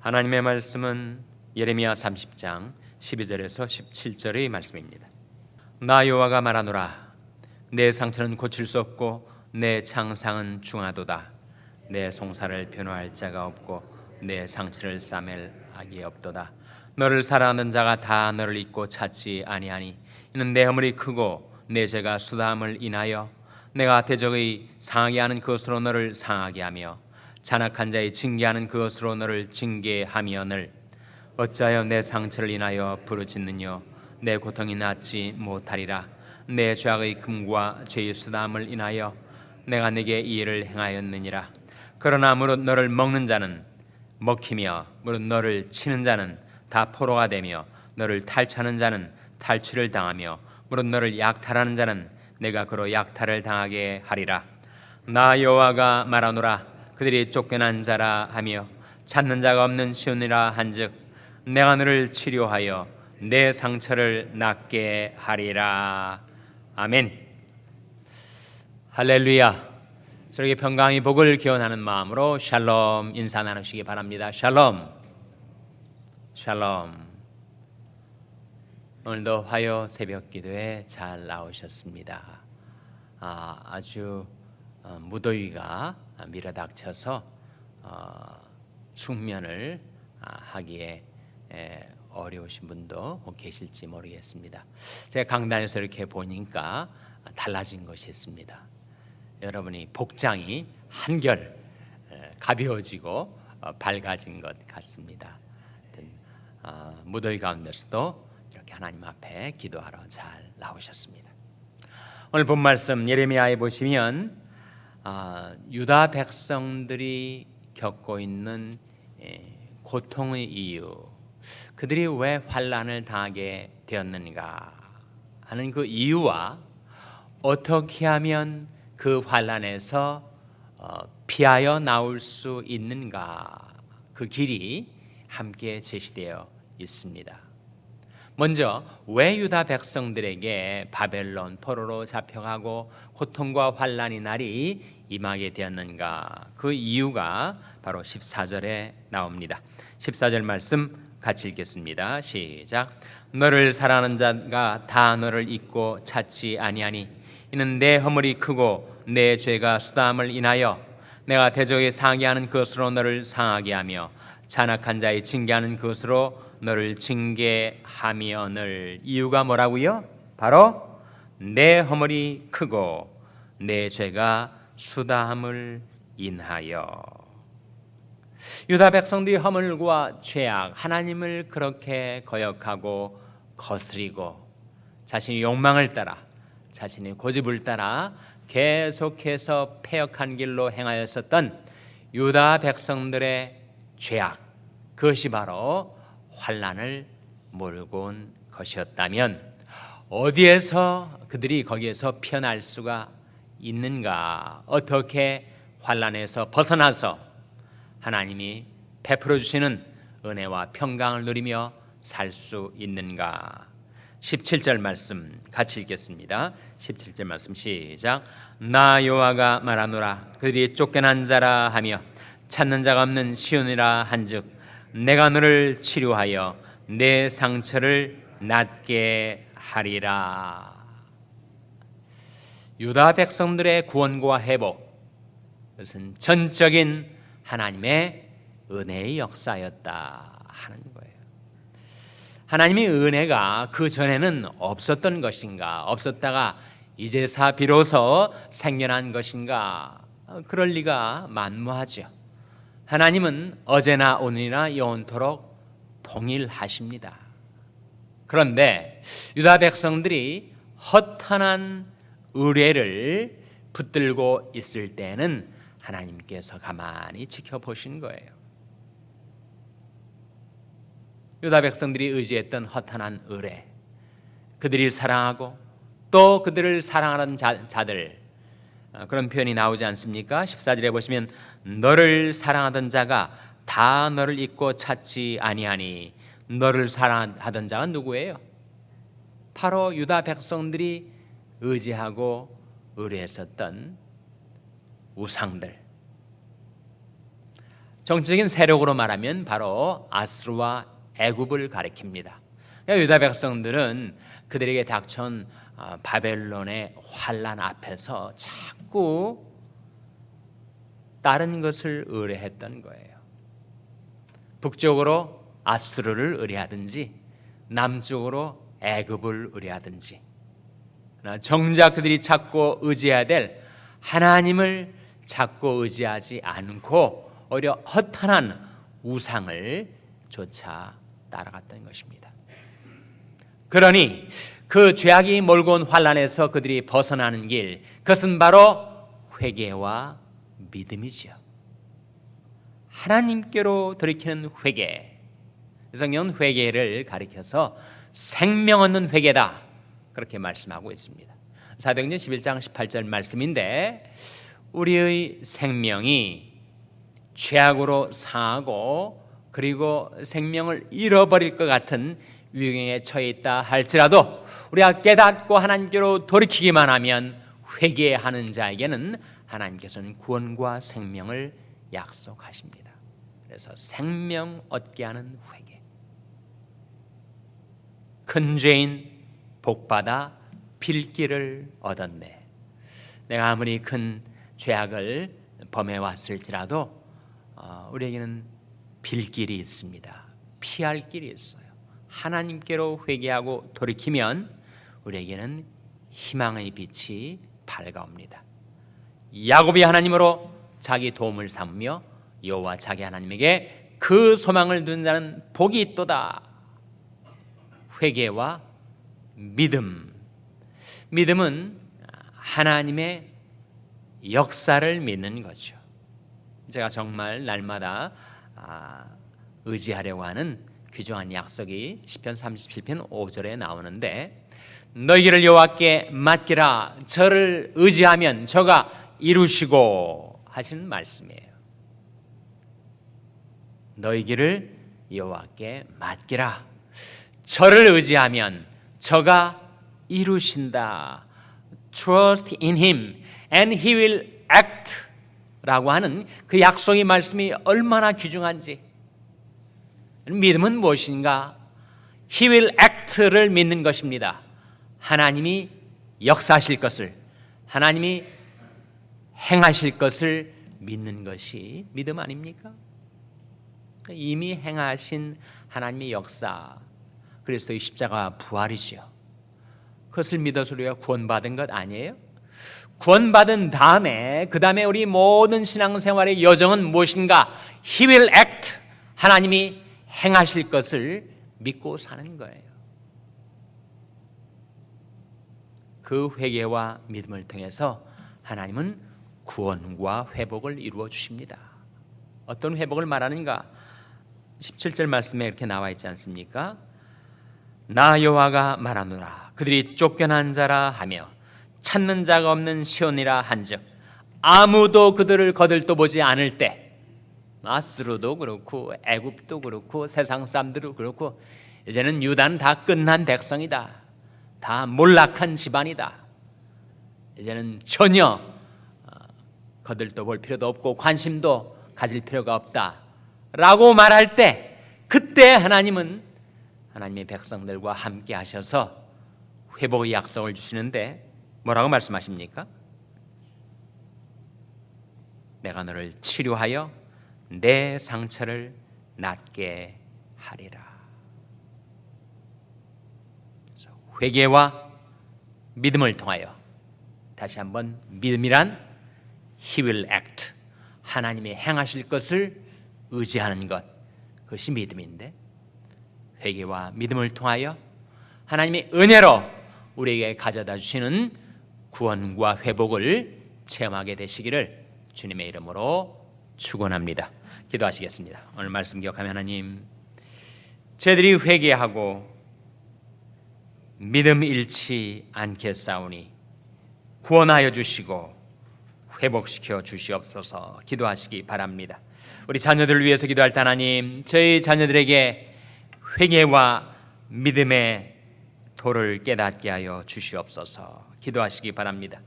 하나님의 말씀은 예레미야 30장 12절에서 17절의 말씀입니다. 나 여호와가 말하노라 내 상처는 고칠 수 없고 내 창상은 중하도다 내 송사를 변호할 자가 없고 내 상처를 싸맬 악이 없도다 너를 사랑하는 자가 다 너를 잊고 찾지 아니하니 이는 내 허물이 크고 내 죄가 수다함을 인하여 내가 대적의 상하게 하는 것으로 너를 상하게 하며 잔악한 자의 징계하는 그것으로 너를 징계하며늘 어찌하여 내 상처를 인하여 부르짖느뇨? 내 고통이 낫지 못하리라. 내 죄악의 금과 죄의 수담을 인하여 내가 네게 이 일을 행하였느니라. 그러나 무릇 너를 먹는 자는 먹히며 무릇 너를 치는 자는 다 포로가 되며 너를 탈취하는 자는 탈취를 당하며 무릇 너를 약탈하는 자는 내가 그로 약탈을 당하게 하리라. 나 여호와가 말하노라 그들이 쫓겨난 자라 하며 찾는 자가 없는 시온이라 한즉 내가 너를 치료하여 내 상처를 낫게 하리라. 아멘. 할렐루야. 저에게 평강의 복을 기원하는 마음으로 샬롬 인사 나누시기 바랍니다. 샬롬. 샬롬. 오늘도 화요 새벽 기도에 잘 나오셨습니다. 아, 아주 어, 무더위가 밀어닥쳐서 어, 숙면을 아, 하기에 에, 어려우신 분도 계실지 모르겠습니다. 제가 강단에서 이렇게 보니까 달라진 것이 있습니다. 여러분이 복장이 한결 에, 가벼워지고 어, 밝아진 것 같습니다. 어, 무더위 가운데서도 이렇게 하나님 앞에 기도하러 잘 나오셨습니다. 오늘 본 말씀 예레미야에 보시면 아, 유다 백성들이 겪고 있는 예, 고통의 이유, 그들이 왜 환란을 당하게 되었는가 하는 그 이유와 어떻게 하면 그 환란에서 어, 피하여 나올 수 있는가 그 길이 함께 제시되어 있습니다. 먼저 왜 유다 백성들에게 바벨론 포로로 잡혀가고 고통과 환란이 날이 임하게 되었는가? 그 이유가 바로 14절에 나옵니다. 14절 말씀 같이 읽겠습니다. 시작. 너를 사랑하는 자가 다 너를 잊고 찾지 아니하니 이는 내 허물이 크고 내 죄가 수담을 인하여 내가 대적에 상하게 하는 것으로 너를 상하게 하며 잔악한 자의 징계하는 것으로 너를 징계하며늘 이유가 뭐라고요? 바로 내 허물이 크고 내 죄가 수다함을 인하여 유다 백성들이 허물과 죄악 하나님을 그렇게 거역하고 거스리고 자신의 욕망을 따라 자신의 고집을 따라 계속해서 폐역한 길로 행하였었던 유다 백성들의 죄악 그것이 바로 환란을 몰고 온 것이었다면 어디에서 그들이 거기에서 피어날 수가 있는가? 어떻게 환란에서 벗어나서 하나님이 베풀어 주시는 은혜와 평강을 누리며 살 수 있는가? 17절 말씀 같이 읽겠습니다. 17절 말씀 시작. 나 여호와가 말하노라 그들이 쫓겨난 자라 하며 찾는 자가 없는 시온이라 한즉 내가 너를 치료하여 내 상처를 낫게 하리라. 유다 백성들의 구원과 회복 그것은 전적인 하나님의 은혜의 역사였다 하는 거예요. 하나님의 은혜가 그 전에는 없었던 것인가? 없었다가 이제사 비로소 생겨난 것인가? 그럴 리가 만무하죠. 하나님은 어제나 오늘이나 영원토록 동일하십니다. 그런데 유다 백성들이 허탄한 의뢰를 붙들고 있을 때는 하나님께서 가만히 지켜보신 거예요. 유다 백성들이 의지했던 허탄한 의뢰, 그들이 사랑하고 또 그들을 사랑하는 자, 자들 어, 그런 표현이 나오지 않습니까? 14절에 보시면 너를 사랑하던 자가 다 너를 잊고 찾지 아니하니 너를 사랑하던 자가 누구예요? 바로 유다 백성들이 의지하고 의뢰했었던 우상들. 정치적인 세력으로 말하면 바로 아스루와 애굽을 가리킵니다. 그러니까 유다 백성들은 그들에게 닥쳐온 아, 바벨론의 환란 앞에서 자꾸 다른 것을 의뢰했던 거예요. 북쪽으로 아스루를 의뢰하든지 남쪽으로 애굽을 의뢰하든지 정작 그들이 찾고 의지해야 될 하나님을 찾고 의지하지 않고 오히려 허탄한 우상을 조차 따라갔던 것입니다. 그러니 그 죄악이 몰고 온 환란에서 그들이 벗어나는 길 그것은 바로 회개와 믿음이지요. 하나님께로 돌이키는 회개. 성경은 회개를 가리켜서 생명 얻는 회개다. 그렇게 말씀하고 있습니다. 사도행전 11장 18절 말씀인데 우리의 생명이 죄악으로 상하고 그리고 생명을 잃어버릴 것 같은 위경에 처해 있다 할지라도 우리가 깨닫고 하나님께로 돌이키기만 하면 회개하는 자에게는 하나님께서는 구원과 생명을 약속하십니다. 그래서 생명 얻게 하는 회개. 큰 죄인 복받아 빌기를 얻었네. 내가 아무리 큰 죄악을 범해 왔을지라도 어, 우리에게는 빌 길이 있습니다. 피할 길이 있어요. 하나님께로 회개하고 돌이키면 우리에게는 희망의 빛이 밝아옵니다. 야곱이 하나님으로 자기 도움을 삼으며 여호와 자기 하나님에게 그 소망을 둔 자는 복이 있도다. 회개와 믿음. 믿음은 하나님의 역사를 믿는 거죠. 제가 정말 날마다 아, 의지하려고 하는 귀중한 약속이 시편 37편 5절에 나오는데 너희를 여호와께 맡기라 저를 의지하면 저가 이루시고 하시는 말씀이에요. 너희 길을 여호와께 맡기라. 저를 의지하면 저가 이루신다. Trust in him and he will act 라고 하는 그 약속의 말씀이 얼마나 귀중한지 믿음은 무엇인가? He will act를 믿는 것입니다. 하나님이 역사하실 것을 하나님이 행하실 것을 믿는 것이 믿음 아닙니까? 이미 행하신 하나님의 역사 그리스도의 십자가 부활이지요. 그것을 믿어서 우리가 구원받은 것 아니에요? 구원받은 다음에 그 다음에 우리 모든 신앙생활의 여정은 무엇인가? He will act. 하나님이 행하실 것을 믿고 사는 거예요. 그 회개와 믿음을 통해서 하나님은 구원과 회복을 이루어 주십니다. 어떤 회복을 말하는가? 17절 말씀에 이렇게 나와 있지 않습니까? 나 여호와가 말하노라 그들이 쫓겨난 자라 하며 찾는 자가 없는 시온이라 한즉 아무도 그들을 거들떠 보지 않을 때 아스로도 그렇고 애굽도 그렇고 세상 사람들도 그렇고 이제는 유다는 다 끝난 백성이다. 다 몰락한 집안이다. 이제는 전혀 어, 거들떠 볼 필요도 없고 관심도 가질 필요가 없다 라고 말할 때 그때 하나님은 하나님의 백성들과 함께 하셔서 회복의 약속을 주시는데 뭐라고 말씀하십니까? 내가 너를 치료하여 내 상처를 낫게 하리라. 회개와 믿음을 통하여 다시 한번 믿음이란 He will act 하나님이 행하실 것을 의지하는 것 그것이 믿음인데 회개와 믿음을 통하여 하나님의 은혜로 우리에게 가져다 주시는 구원과 회복을 체험하게 되시기를 주님의 이름으로 축원합니다. 기도하시겠습니다. 오늘 말씀 기억하면 하나님 저희들이 회개하고 믿음 잃지 않겠사오니 구원하여 주시고 회복시켜 주시옵소서 기도하시기 바랍니다. 우리 자녀들을 위해서 기도할 때 하나님 저희 자녀들에게 회개와 믿음의 도를 깨닫게 하여 주시옵소서 기도하시기 바랍니다.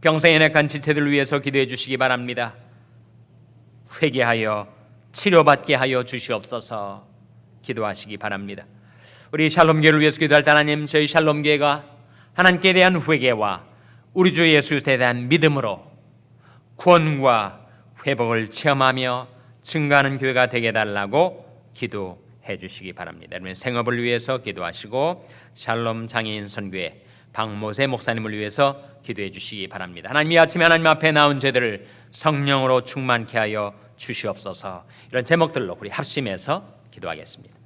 평생에 낙한 지체들을 위해서 기도해 주시기 바랍니다. 회개하여 치료받게 하여 주시옵소서 기도하시기 바랍니다. 우리 샬롬교회를 위해서 기도할 때 하나님 저희 샬롬교회가 하나님께 대한 회개와 우리 주 예수에 대한 믿음으로 구원과 회복을 체험하며 증가하는 교회가 되게 달라고 기도해 주시기 바랍니다. 여러분 생업을 위해서 기도하시고 샬롬 장애인 선교회 박모세 목사님을 위해서 기도해 주시기 바랍니다. 하나님 이 아침에 하나님 앞에 나온 죄들을 성령으로 충만케 하여 주시옵소서. 이런 제목들로 우리 합심해서 기도하겠습니다.